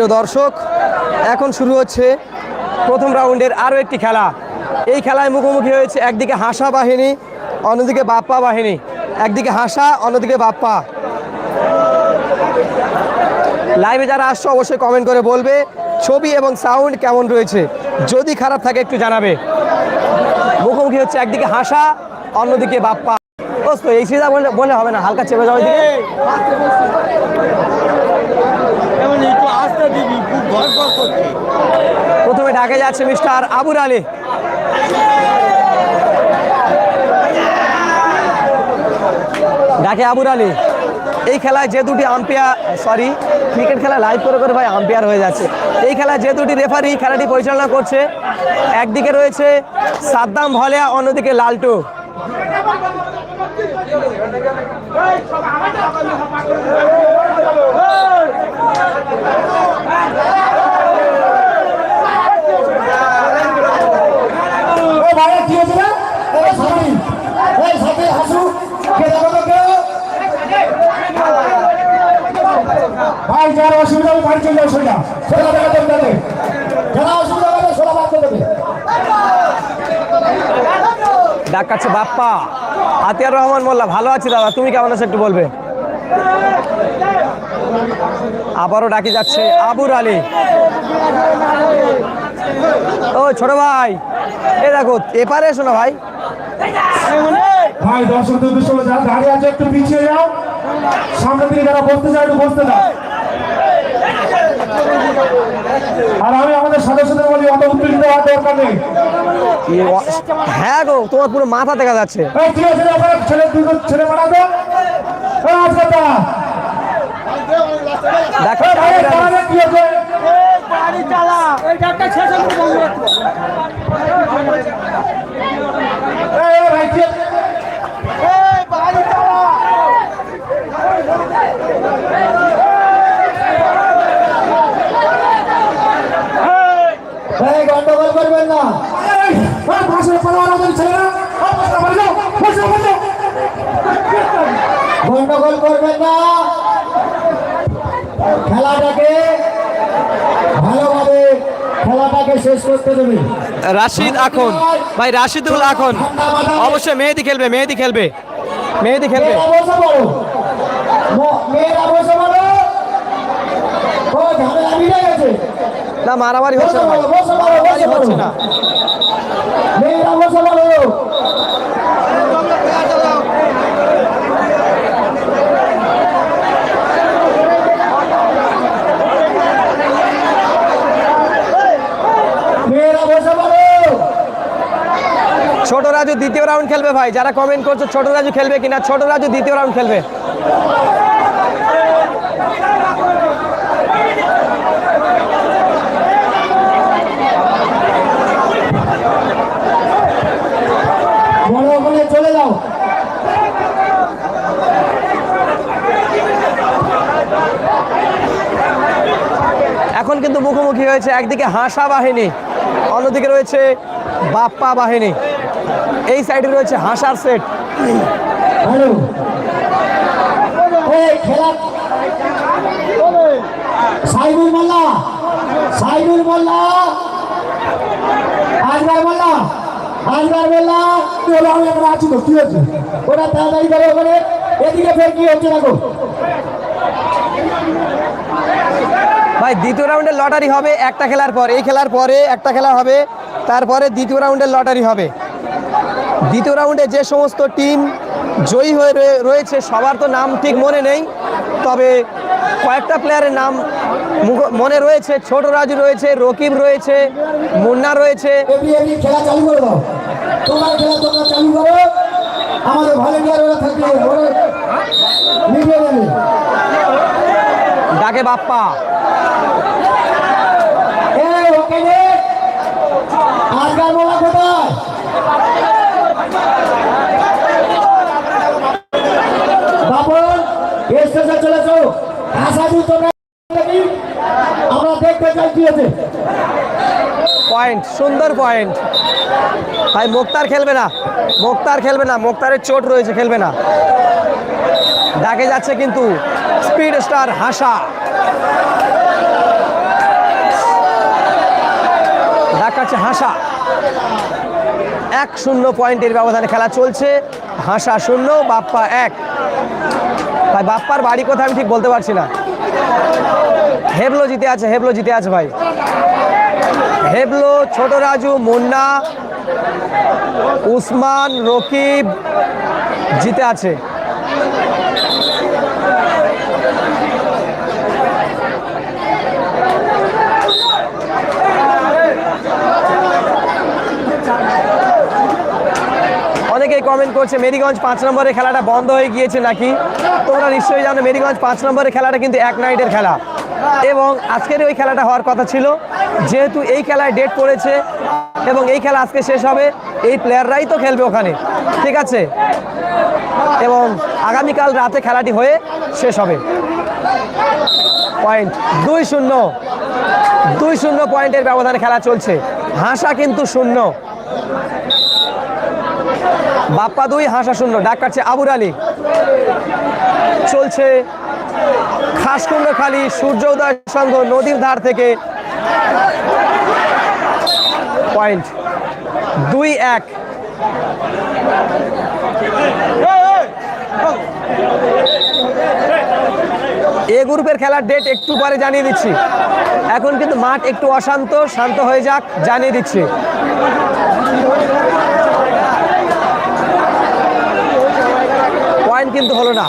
প্রিয় দর্শক, এখন শুরু হচ্ছে প্রথম রাউন্ডের আরও একটি খেলা। এই খেলায় মুখোমুখি হয়েছে একদিকে হাসা বাহিনী, অন্যদিকে বাপ্পা বাহিনী। একদিকে হাসা, অন্যদিকে বাপ্পা। লাইভে যারা আসছো, অবশ্যই কমেন্ট করে বলবে ছবি এবং সাউন্ড কেমন রয়েছে। যদি খারাপ থাকে, একটু জানাবে। মুখোমুখি হচ্ছে একদিকে হাসা, অন্যদিকে বাপ্পা। এই সিধা বলে বলে হবে না, হালকা চেপে যাওয়ার দিকে আসতে দিবি খুব করছে প্রথমে ডাকে যাচ্ছে মিস্টার আবুর আলী ডাকে আবুর আলী এই খেলায় যে দুটি আম্পায়ার সরি ক্রিকেট খেলা লাইভ করে করে ভাই আম্পায়ার হয়ে যাচ্ছে এই খেলায় যে দুটি রেফারি খেলাটি পরিচালনা করছে একদিকে রয়েছে সাদ্দাম ভলেয়া অন্যদিকে লালটু ও ভাই কি হচ্ছে না এই সাথী এই সাথী হাসু কে দেখো তো কেউ ভাই যার অসুবিধা হবে চলে যাও সোজা সোজা দেখা দেবে যারা অসুবিধা হবে বাদ ডাকাচ্ছে বাপ্পা। আতিয়ার রহমান মোল্লা ভালো আছি দাদা তুমি কেমন আছো একটু বলবে? আবারও ডাকি যাচ্ছে আবুর আলী। ও ছোট ভাই। এ দেখো এপারে এসো না ভাই। ভাই হলো দাঁড়িয়ে আছে একটু পিছিয়ে যাও। সামনে যারা বসতে চায় একটু বসতে দাও। আর আমি আমাদের সদস্যদের বলি অত উত্তেজিত হওয়ার দরকার নেই। হ্যাঁ গো তোমার পুরো মাথা দেখা যাচ্ছে। ঠিক আছে ছেলে দুটো ছেলে তা। দেখো কি হচ্ছে। চালা এই ডাক্তার শেষ আমি বন্ধ রাখব এই এই ভাই কি হচ্ছে? এই গাড়ি চালা এই গন্ডগোল করবেন না পালাবার গন্ডগোল করবেন না। খেলাটাকে ভালোভাবে খেলাটাকে শেষ করতে দেবে। রাশিদ এখন। ভাই রাশিদুল এখন। অবশ্যই মেহেদি খেলবে মেহেদি খেলবে। মেহেদি খেলবে। মেয়েরা বসে ও ঝামেলা মিটে গেছে। না মারামারি হচ্ছে না মারামারি হচ্ছে না। ছোট রাজু দ্বিতীয় রাউন্ড খেলবে ভাই। যারা কমেন্ট করছ ছোট রাজু খেলবে কিনা? ছোট রাজু দ্বিতীয় রাউন্ড খেলবে বড় ওখানে চলে যাও এখন কিন্তু হয়েছে একদিকে হাসা বাহিনী, অন্যদিকে রয়েছে বাপ্পা বাহিনী। এই সাইডে রয়েছে হাসার সেট হচ্ছে ওটা তাড়াতাড়ি করে ওখানে, এদিকে ফের কি হচ্ছে দেখো। ভাই দ্বিতীয় রাউন্ডের লটারি হবে একটা খেলার পর। এই খেলার পরে একটা খেলা হবে তারপরে দ্বিতীয় রাউন্ডের লটারি হবে। দ্বিতীয় রাউন্ডে যে সমস্ত টিম জয়ী হয়ে রয়েছে সবার তো নাম ঠিক মনে নেই। তবে কয়েকটা প্লেয়ারের নাম মনে রয়েছে। ছোট রাজু রয়েছে রকিব রয়েছে মুন্না রয়েছে। আমাদের ভলেন্টিয়ার থাকবে ডাকে বাপ্পা এই ওকে নে আজগার কোথায়? বাবন স্টেশন তোমরা আমরা দেখতে চাই কি আছে। পয়েন্ট সুন্দর পয়েন্ট ভাই, মোক্তার খেলবে না। মোক্তার খেলবে না। মোক্তারের চোট রয়েছে, খেলবে না। ডাকে যাচ্ছে কিন্তু স্পিড স্টার হাসা। হাসা এক শূন্য পয়েন্টের ব্যবধানে খেলা চলছে। হাসা শূন্য, বাপ্পা এক। ভাই, বাপ্পার বাড়ি কোথায় আমি ঠিক বলতে পারছি না। হেবলো জিতে আছে, হেবলো জিতে আছে ভাই। হেবলো, ছোট রাজু, মুন্না, উসমান, রকিব জিতে আছে। অনেকেই কমেন্ট করছে। মেরিগঞ্জ পাঁচ নম্বরের খেলাটা বন্ধ হয়ে গিয়েছে নাকি? তোমরা নিশ্চয়ই জানো, মেরিগঞ্জ পাঁচ নম্বরের খেলাটা কিন্তু এক নাইটের খেলা। এবং আজকের ওই খেলাটা হওয়ার কথা ছিল। যেহেতু এই খেলায় ডেট পড়েছে এবং এই খেলা আজকে শেষ হবে, এই প্লেয়াররাই তো খেলবে ওখানে। ঠিক আছে? এবং আগামীকাল রাতে খেলাটি হয়ে শেষ হবে। পয়েন্ট দুই শূন্য। দুই শূন্য পয়েন্টের ব্যবধানে খেলা চলছে। হাসা কিন্তু শূন্য। বাপ্পা দুই, হাসা শূন্য, ডাক কাটছে আবুর আলী। চলছে খাসকুণ্ড খালি, সূর্য উদয় সংঘ নদীর ধার থেকে। পয়েন্ট দুই এক। এ গ্রুপের খেলার ডেট একটু পরে জানিয়ে দিচ্ছি। এখন কিন্তু মাঠ একটু অশান্ত, শান্ত হয়ে যাক, জানিয়ে দিচ্ছি। পয়েন্ট কিন্তু হলো না।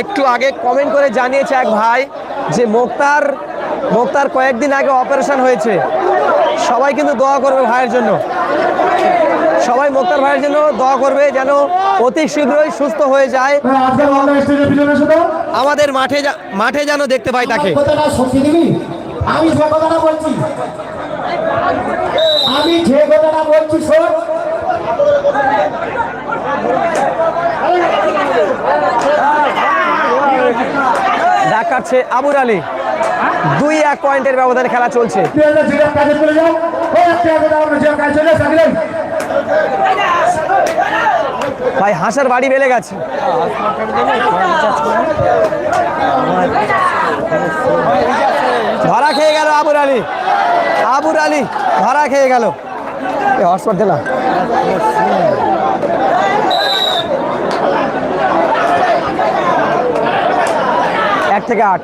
একটু আগে কমেন্ট করে জানিয়েছে এক ভাই যে মোক্তার মোক্তার কয়েকদিন আগে অপারেশন হয়েছে। সবাই কিন্তু দোয়া করবে ভাইয়ের জন্য। সবাই মোক্তার ভাইয়ের জন্য দোয়া করবে যেন অতি শীঘ্রই সুস্থ হয়ে যায়। শুধু আমাদের মাঠে মাঠে যেন দেখতে পাই তাকে। আমি যে কথাটা বলছি আমি যে কথাটা বলছি শোন। ডাক কাটছে আবুর আলী। দুই এক পয়েন্টের ব্যবধানে খেলা চলছে। চলে যাও। ভাই, হাঁসার বাড়ি বেড়ে গেছে। ধরা খেয়ে গেল আবুর আলী। আবুর আলী ধরা খেয়ে গেল। হটস্পট দে না। এক থেকে আট।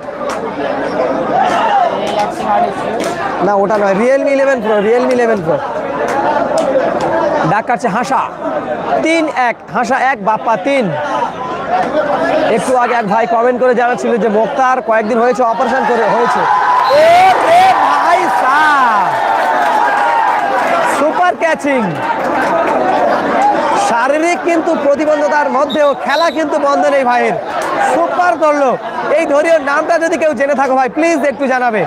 না, ওটা নয় Realme eleven pro Realme eleven pro ডাক কাটছে হাসা। তিন এক, হাসা এক, বাপ্পা তিন। একটু আগে এক ভাই কমেন্ট করে জানাচ্ছিল যে মোক্তার কয়েকদিন হয়েছে অপারেশন করে, হয়েছে। সুপার ক্যাচিং শারীরিক কিন্তু প্রতিবন্ধতার মধ্যেও খেলা কিন্তু বন্ধ নেই ভাইয়ের। সুপার করল। এই ধরীয় নামটা যদি কেউ জেনে থাকো ভাই প্লিজ একটু জানাবে।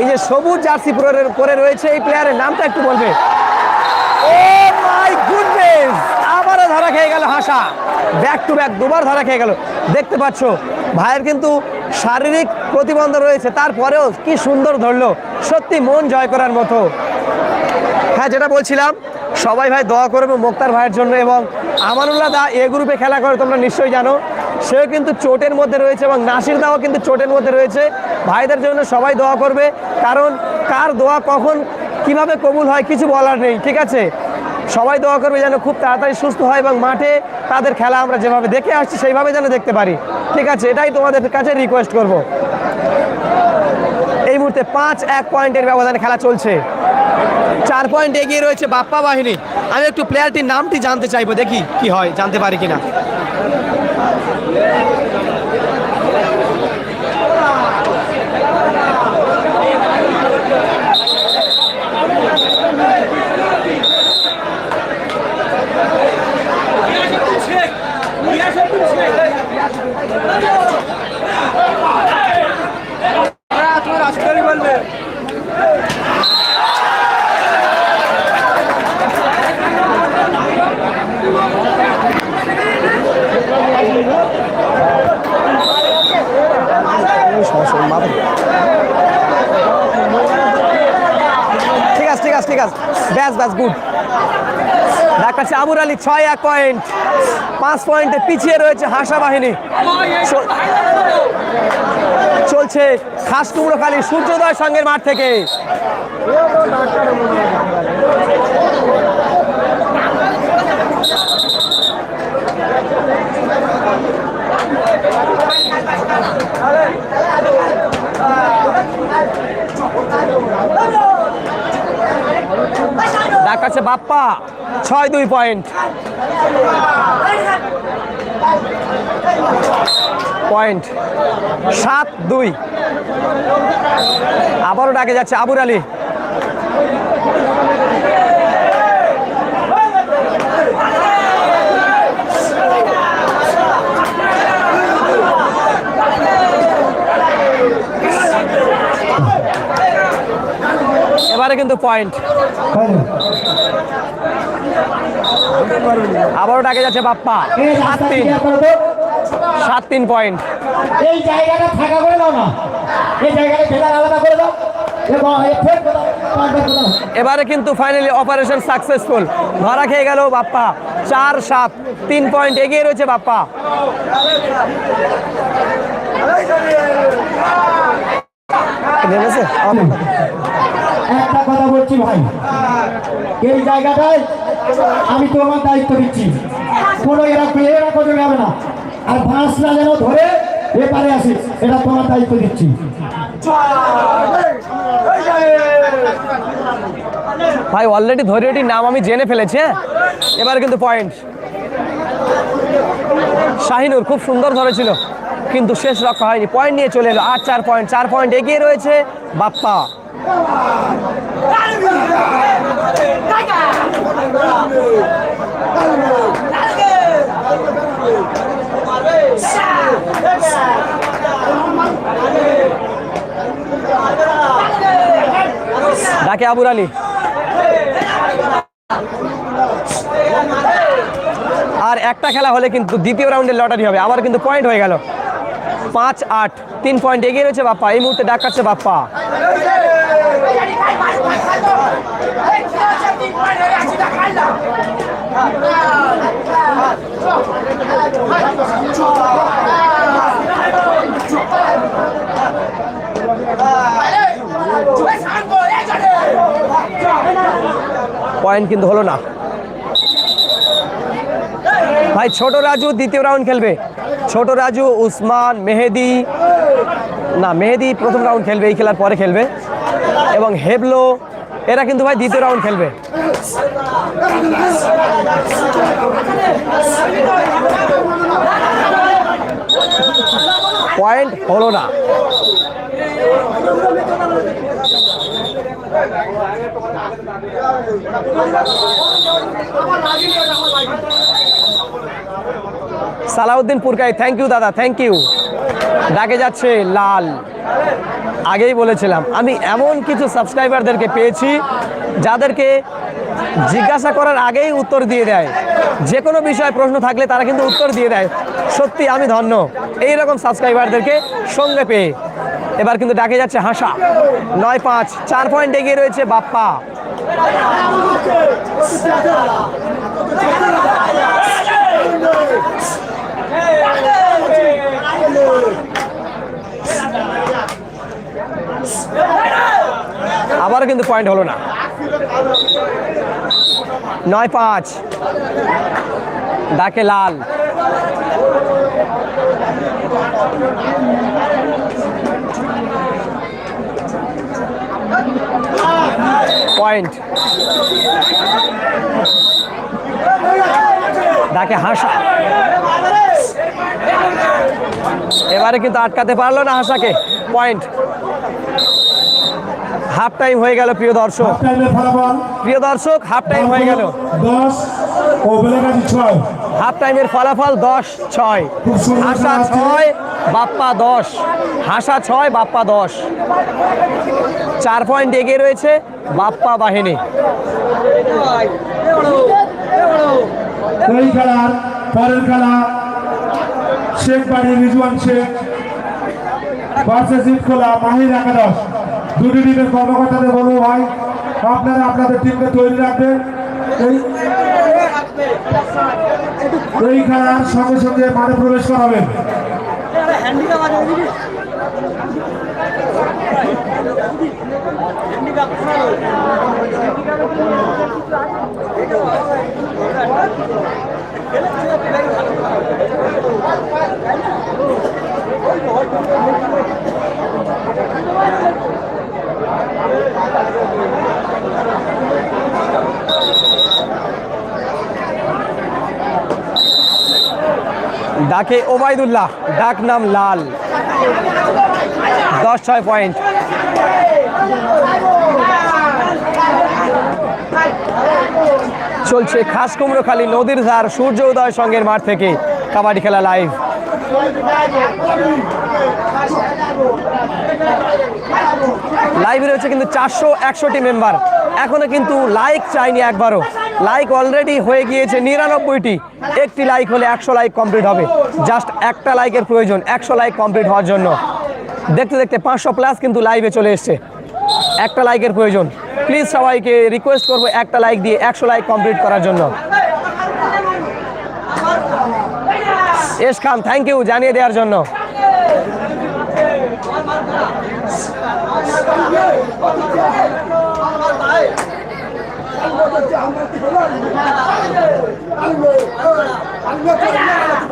এই যে সবুজ জার্সি পরে রয়েছে এই প্লেয়ারের নামটা একটু বলবে। মাই গুডনেস আবারও ধরা খেয়ে গেল হাসা। ব্যাক টু ব্যাক দুবার ধরা খেয়ে গেল। দেখতে পাচ্ছ, ভাইয়ের কিন্তু শারীরিক প্রতিবন্ধ রয়েছে। তারপরেও কি সুন্দর ধরলো। সত্যি মন জয় করার মতো। হ্যাঁ যেটা বলছিলাম, সবাই ভাই দোয়া করবে মোক্তার ভাইয়ের জন্য এবং আমানুল্লাহ দা এ গ্রুপে খেলা করে, তোমরা নিশ্চয়ই জানো। সেও কিন্তু চোটের মধ্যে রয়েছে এবং নাসির দাও কিন্তু চোটের মধ্যে রয়েছে। ভাইদের জন্য সবাই দোয়া করবে। কারণ কার দোয়া কখন কীভাবে কবুল হয়, কিছু বলার নেই, ঠিক আছে? সবাই দোয়া করবে যেন খুব তাড়াতাড়ি সুস্থ হয় এবং মাঠে তাদের খেলা আমরা যেভাবে দেখে আসছি, সেইভাবে যেন দেখতে পারি। ঠিক আছে, এটাই তোমাদের কাছে রিকোয়েস্ট করব। এই মুহূর্তে পাঁচ এক পয়েন্টের ব্যবধানে খেলা চলছে। চার পয়েন্ট এগিয়ে রয়েছে বাপ্পা বাহিনী। আমি একটু প্লেয়ারটির নামটি জানতে চাইব, দেখি কি হয়, জানতে পারি কিনা। ঠিক আছে ঠিক আছে ব্যাস ব্যাস গুড। দেখাচ্ছে আবুর আলী ছয় এক পয়েন্ট, পাঁচ পয়েন্টে পিছিয়ে রয়েছে হাসা বাহিনী। চলছে খাস কুমড়োখালী সূর্যোদয় সঙ্গের মাঠ থেকে। দেখাচ্ছে বাপ্পা ছয় দুই পয়েন্ট। পয়েন্ট সাত দুই। আবারও ডাকে যাচ্ছে আবুর আলী এবারে কিন্তু পয়েন্ট আবারও ডাকে যাচ্ছে বাপ্পা। সাত তিন। সাত তিন পয়েন্ট এই জায়গাটা ফাঁকা করে দাও না। এই জায়গাটা ভেদার আলাদা করে দাও। এবারে কিন্তু ফাইনালি অপারেশন সাকসেসফুল ধরা খেয়ে গেল বাপ্পা। চার সাত তিন পয়েন্ট এগিয়ে রয়েছে বাপ্পা। নেমেছে? একটা কথা বলছি ভাই। এই জায়গাটায় আমি তোমার দায়িত্ব দিচ্ছি। কোনো এরা এরা করে যাবে না। আর বাঁশ না যেন ধরে এপারে আসি, এটা তোমার দায়িত্ব দিচ্ছি। ভাই অলরেডি ধৈর্যটির নাম আমি জেনে ফেলেছি হ্যাঁ? এবার কিন্তু পয়েন্ট শাহিনুর খুব সুন্দর ধরেছিল, কিন্তু শেষ রক্ষা হয়নি। পয়েন্ট নিয়ে চলে এলো। আর চার পয়েন্ট চার পয়েন্ট এগিয়ে রয়েছে বাপ্পা। ডাকে আবুর আর একটা খেলা হলে কিন্তু দ্বিতীয় রাউন্ডের লটারি হবে। আবার কিন্তু পয়েন্ট হয়ে গেল। পাঁচ আট, তিন পয়েন্ট এগিয়ে রয়েছে বাপ্পা। এই মুহূর্তে ডাক কাটছে বাপ্পা। পয়েন্ট কিন্তু হলো না। ভাই, ছোট রাজু দ্বিতীয় রাউন্ড খেলবে। ছোট রাজু, উসমান, মেহেদি, না, মেহেদি প্রথম রাউন্ড খেলবে, এই খেলার পরে খেলবে। এবং হেবলো, এরা কিন্তু ভাই দ্বিতীয় রাউন্ড খেলবে। পয়েন্ট হলো না। সালাউদ্দিন পুরকাই থ্যাংক ইউ দাদা থ্যাংক ইউ ডাকে যাচ্ছে লাল। আগেই বলেছিলাম, আমি এমন কিছু সাবস্ক্রাইবারদেরকে পেয়েছি, যাদেরকে জিজ্ঞাসা করার আগেই উত্তর দিয়ে দেয়। যে কোনো বিষয়ে প্রশ্ন থাকলে তারা কিন্তু উত্তর দিয়ে দেয়। সত্যি আমি ধন্য। এই রকম সাবস্ক্রাইবারদেরকে সঙ্গে পেয়ে। এবার কিন্তু ডাকে যাচ্ছে হাসা। নয় পাঁচ, চার পয়েন্ট এগিয়ে রয়েছে বাপ্পা। আবারও কিন্তু পয়েন্ট হলো না। নয় পাঁচ। ডাকে লাল। পয়েন্ট। ডাকে হাসা। এবারে কিন্তু আটকাতে পারল না হাসাকে। পয়েন্ট। হাফ টাইম হয়ে গেল প্রিয় দর্শক। প্রিয় দর্শক হাফ টাইম হয়ে গেল। হাফ টাইমের ফলাফল দশ ছয়। হাসা ছয় বাপ্পা দশ। হাসা ছয় বাপ্পা দশ। চার পয়েন্ট এগিয়ে রয়েছে বাপ্পা বাহিনী। শেখ বাড়ি রিজওয়ান শেখ ভার্সেস খোলা মাহির একাদশ। দুটি টিমের কর্মকর্তাদের বলব ভাই, আপনারা আপনাদের টিমকে তৈরি রাখবেন। এই খেলার সঙ্গে সঙ্গে মাঠে প্রবেশ করাবেন। ওদিকে হ্যান্ডিক্যাপ ডাকে ওবায়দুল্লাহ, ডাক নাম লাল। দশ ছয় পয়েন্ট। চলছে খাস কুমড়োখালী নদীর ধার, সূর্য উদয় সঙ্গের মাঠ থেকে কাবাডি খেলা লাইভ লাইভে রয়েছে কিন্তু চারশো একষট্টি মেম্বার এখনও কিন্তু লাইক চাইনি একবারও। লাইক অলরেডি হয়ে গিয়েছে নিরানব্বইটি। একটি লাইক হলে একশো লাইক কমপ্লিট হবে। জাস্ট একটা লাইকের প্রয়োজন, একশো লাইক কমপ্লিট হওয়ার জন্য। দেখতে দেখতে পাঁচশো প্লাস কিন্তু লাইভে চলে এসছে। একটা লাইকের প্রয়োজন। প্লিজ সবাইকে রিকোয়েস্ট করব একটা লাইক দিয়ে একশো লাইক কমপ্লিট করার জন্য। এস খান থ্যাংক ইউ জানিয়ে দেওয়ার জন্য।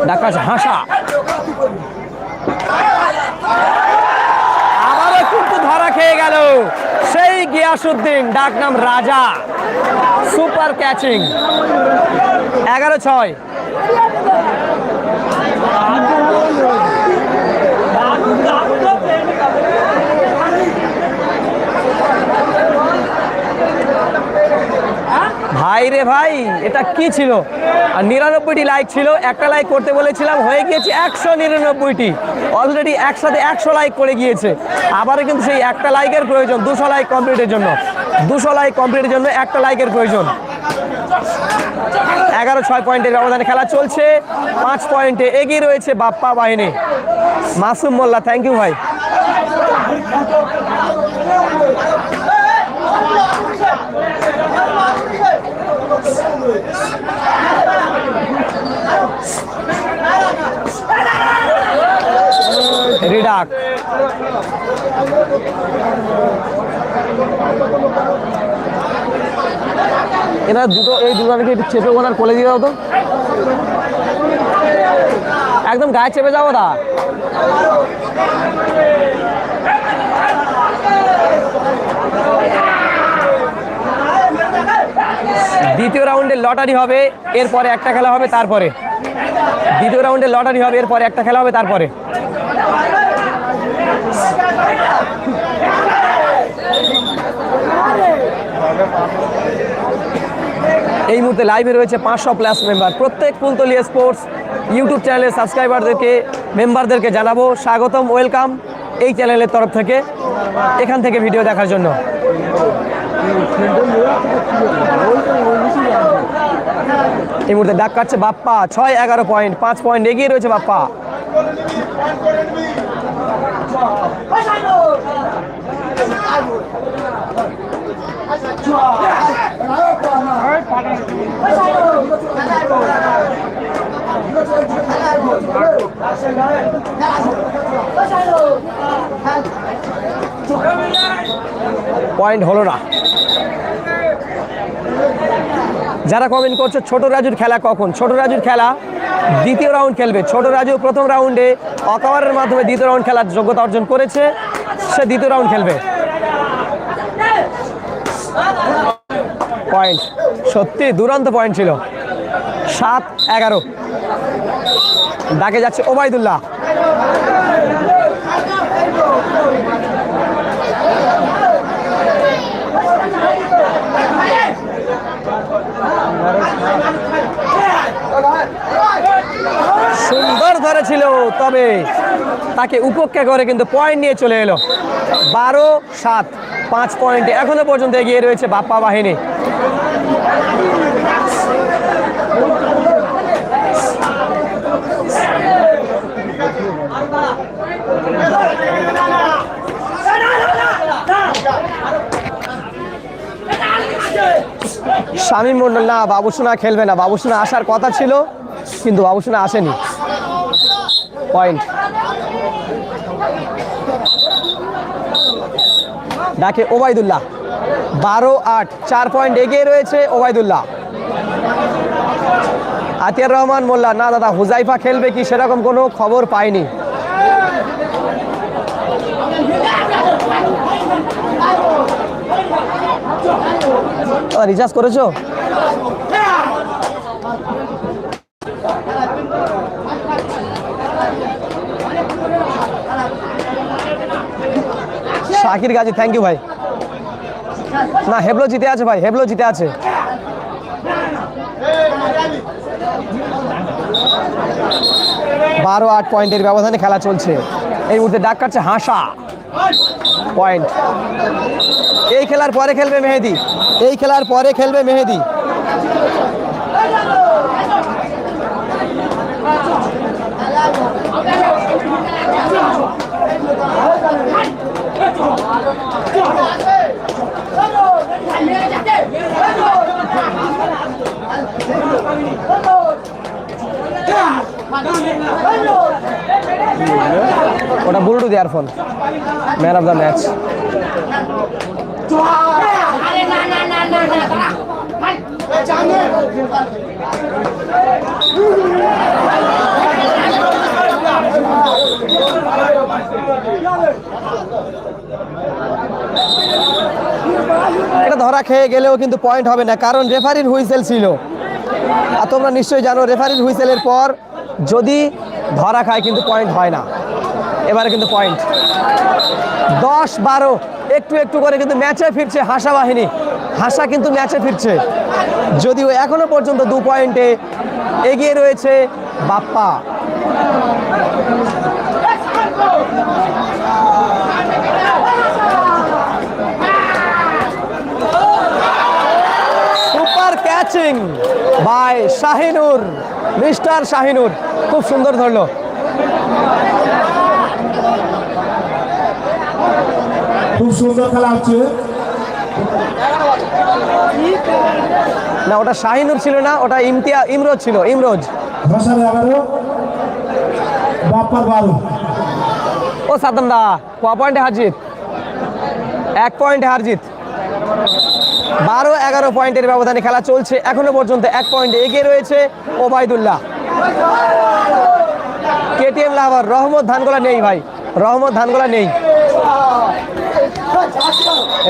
ডাকা হাসা। আবারও কিন্তু ধরা খেয়ে গেল। সেই গিয়াসুদ্দিন, ডাক নাম রাজা। Super catching. এগারো ছয়। ভাই রে ভাই, এটা কি ছিল? আর নিরানব্বইটি লাইক ছিল, একটা লাইক করতে বলেছিলাম, হয়ে গিয়েছে একশো নিরানব্বইটি। অলরেডি একসাথে একশো লাইক করে গিয়েছে। আবারও কিন্তু সেই একটা লাইকের প্রয়োজন, দুশো লাইক কমপ্লিটের জন্য। দুশো লাইক কমপ্লিটের জন্য একটা লাইকের প্রয়োজন। এগারো, ছয় পয়েন্টের ব্যবধানে খেলা চলছে। পাঁচ পয়েন্টে এগিয়ে রয়েছে বাপ্পা বাহিনী। মাসুম মোল্লা থ্যাংক ইউ ভাই। রিডাক এরা দুটো, এই দুজনকে একটু চেপে ওনার কোলে দিয়ে দাও তো। একদম গায়ে চেপে যাব দা দ্বিতীয় রাউন্ডে লটারি হবে, এরপরে একটা খেলা হবে, তারপরে। দ্বিতীয় রাউন্ডে লটারি হবে, এরপরে একটা খেলা হবে, তারপরে। এই মুহূর্তে লাইভে রয়েছে পাঁচশো প্লাস মেম্বার প্রত্যেক ফুলতলিয়া স্পোর্টস ইউটিউব চ্যানেলের সাবস্ক্রাইবারদেরকে মেম্বারদেরকে জানাব। স্বাগতম ওয়েলকাম এই চ্যানেলের তরফ থেকে। এখান থেকে ভিডিও দেখার জন্য। এই মুহূর্তে ডাক কাটছে বাপ্পা। ছয়, এগারো পয়েন্ট পাঁচ পয়েন্ট এগিয়ে রয়েছে বাপ্পা। পয়েন্ট হলো না। যারা কমেন্ট করছে, ছোট রাজুর খেলা কখন? ছোট রাজুর খেলা দ্বিতীয় রাউন্ড খেলবে। ছোট রাজু প্রথম রাউন্ডে অকাওয়ারের মাধ্যমে দ্বিতীয় রাউন্ড খেলার যোগ্যতা অর্জন করেছে। সে দ্বিতীয় রাউন্ড খেলবে। পয়েন্ট সত্যি, দুরন্ত পয়েন্ট ছিল। সাত, এগারো। ডাকে যাচ্ছে ওবায়দুল্লাহ। সুন্দর ধরেছিল, তবে তাকে উপেক্ষা করে কিন্তু পয়েন্ট নিয়ে চলে এলো। বারো, সাত, পাঁচ পয়েন্টে এখনও পর্যন্ত এগিয়ে রয়েছে বাপ্পা বাহিনী। স্বামী মন্ডল না, বাবুসোনা খেলবে না। বাবুসোনা আসার কথা ছিল, কিন্তু বাবুসোনা আসেনি। পয়েন্ট ডাকে ওবায়দুল্লাহ। বারো আট, চার পয়েন্ট এগিয়ে রয়েছে ওবায়দুল্লাহ। আতিয়ার রহমান মোল্লা, না দাদা, হুজাইফা খেলবে কি সেরকম কোনো খবর পাইনি। রিচার্জ করেছ? শাকির গাজী থ্যাংক ইউ ভাই। না, হেবলো জিতে আছে ভাই, হেবলো জিতে আছে। বারো আট পয়েন্টের ব্যবধানে খেলা চলছে। এই মুহূর্তে ডাক কাটছে হাসা। পয়েন্ট এই খেলার পরে খেলবে মেহেদি। এই খেলার পরে খেলবে মেহেদি। ওটা বুলটু দেয়ার phone man of the match না এটা ধরা খেয়ে গেলেও কিন্তু পয়েন্ট হবে না, কারণ রেফারির হুইসেল ছিল। আর তোমরা নিশ্চয়ই জানো রেফারির হুইসেলের পর যদি ধরা খায় কিন্তু পয়েন্ট হয় না। এবারে কিন্তু পয়েন্ট দশ বারো, একটু একটু করে কিন্তু ম্যাচে ফিরছে হাসা বাহিনী। হাসা কিন্তু ম্যাচে ফিরছে। যদিও এখনও পর্যন্ত দু পয়েন্টে এগিয়ে রয়েছে Bappa. Super catching by Shahinur mister Shahinur খুব সুন্দর ধরলো। খুব সুন্দর খেলা হচ্ছে। না ওটা শাহিনুর ছিল না ওটা ইমতিয়া ইমরোজ ছিল ইমরোজ। ও সাদ্দাম দা ক পয়েন্টে হারজিত এক পয়েন্টে হারজিত বারো, এগারো পয়েন্টের ব্যবধানে খেলা চলছে। এখনও পর্যন্ত এক পয়েন্টে এগিয়ে রয়েছে ওবায়দুল্লাহ। কেটিএম লাভার রহমত ধানগোলা নেই ভাই। রহমত ধানগোলা নেই।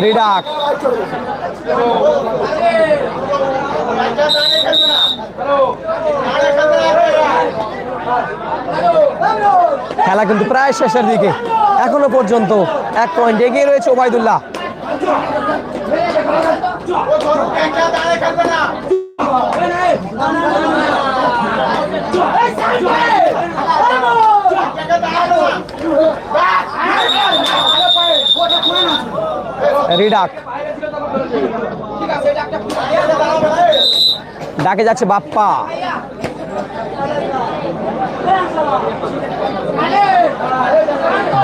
রিডাক। খেলা কিন্তু প্রায় শেষের দিকে। এখনও পর্যন্ত এক পয়েন্ট এগিয়ে রয়েছে ওবায়দুল্লাহ। রিডাক। ডাকে যাচ্ছে বাপ্পা।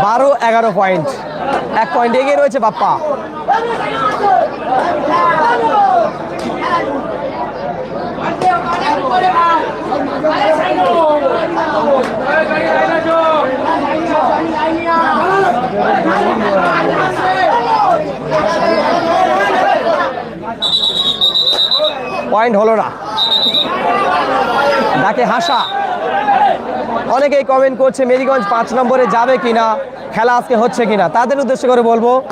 বারো এগারো পয়েন্ট এক পয়েন্ট এগিয়ে রয়েছে বাপ্পা। পয়েন্ট হলো না। ডাকে হাসা। অনেকেই কমেন্ট করছে মেরিগঞ্জ পাঁচ নম্বরে যাবে কিনা, খেলা আজকে হচ্ছে কিনা, তাদের উদ্দেশ্য করে বলব।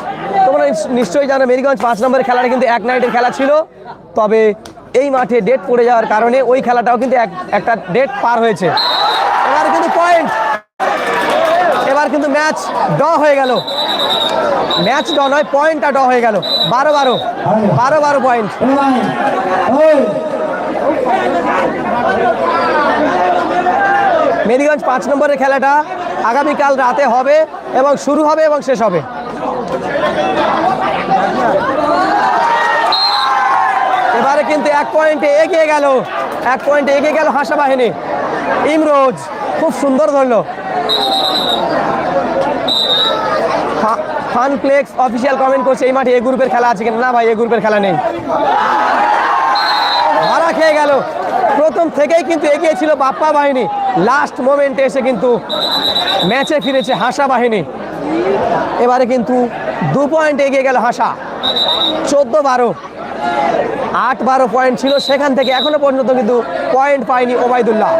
তোমরা নিশ- নিশ্চয়ই জানো মেরিগঞ্জ পাঁচ নম্বরের খেলাটা কিন্তু এক নাইটের খেলা ছিল। তবে এই মাঠে ডেট পড়ে যাওয়ার কারণে ওই খেলাটাও কিন্তু এক একটা ডেট পার হয়েছে। এবার কিন্তু পয়েন্ট এবার কিন্তু ম্যাচ ড হয়ে গেল। ম্যাচ ড নয় পয়েন্টটা ড হয়ে গেল। বারো বারো। বারো বারো পয়েন্ট মেরিগঞ্জ পাঁচ নম্বরের খেলাটা আগামীকাল রাতে হবে এবং শুরু হবে এবং শেষ হবে। এবারে কিন্তু এক পয়েন্টে এগিয়ে গেল, এক পয়েন্টে এগিয়ে গেল হাসা বাহিনী। ইমরোজ খুব সুন্দর ধরলো। ফানপ্লেক্স অফিসিয়াল কমেন্ট করছে, এই মাঠে এ গ্রুপের খেলা আছে কিনা? না ভাই, এ গ্রুপের খেলা নেই। ভাড়া খেয়ে গেল। প্রথম থেকেই কিন্তু এগিয়ে ছিল বাপ্পা বাহিনী। লাস্ট মোমেন্টে এসে কিন্তু ম্যাচে ফিরেছে হাসা বাহিনী। এবারে কিন্তু দু পয়েন্ট এগিয়ে গেল হাসা। চোদ্দ বারো, আট বারো পয়েন্ট ছিল সেখান থেকে এখনও পর্যন্ত কিন্তু পয়েন্ট পায়নি ওবায়দুল্লাহ।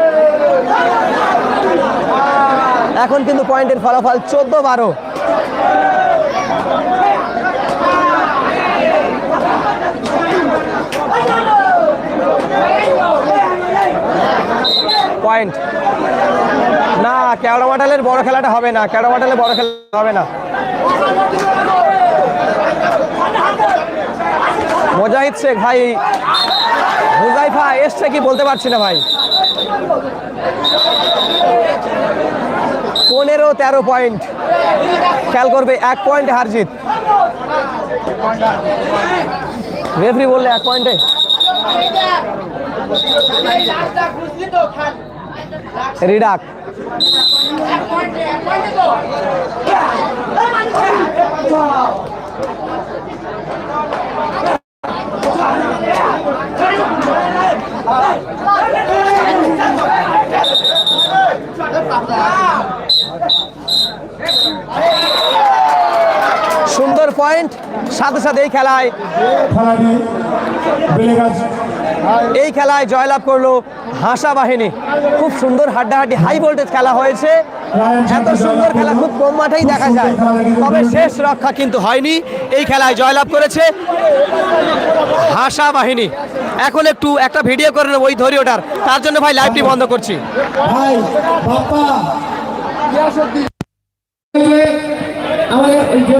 এখন কিন্তু পয়েন্টের ফলাফল চোদ্দ বারো। পয়েন্ট না কেওড়া মাঠালের বড় খেলাটা হবে না। কেওড়া মাঠালের বড় খেলা হবে না। মোজাহিদ শেখ ভাই হুজাইফা এসছে কি বলতে পারছি না ভাই। পনেরো, তেরো পয়েন্ট খেয়াল করবে, এক পয়েন্টে হার জিত রেফরি বললে এক পয়েন্টে রিডাক। সুন্দর পয়েন্ট সাথে সাথে এই খেলায় এই খেলায় জয়লাভ করল হাসা বাহিনী খুব সুন্দর হাড্ডাহাড্ডি হাই ভোল্টেজ খেলা হয়েছে। এত সুন্দর খেলা খুব কম মাঠেই দেখা যায়। তবে শেষ রক্ষা কিন্তু হয়নি। এই খেলায় জয়লাভ করেছে হাসা বাহিনী এখন একটু একটা ভিডিও করে নেব ওই ধরি ওটার। তার জন্য ভাই লাইভটি বন্ধ করছি। আমাদের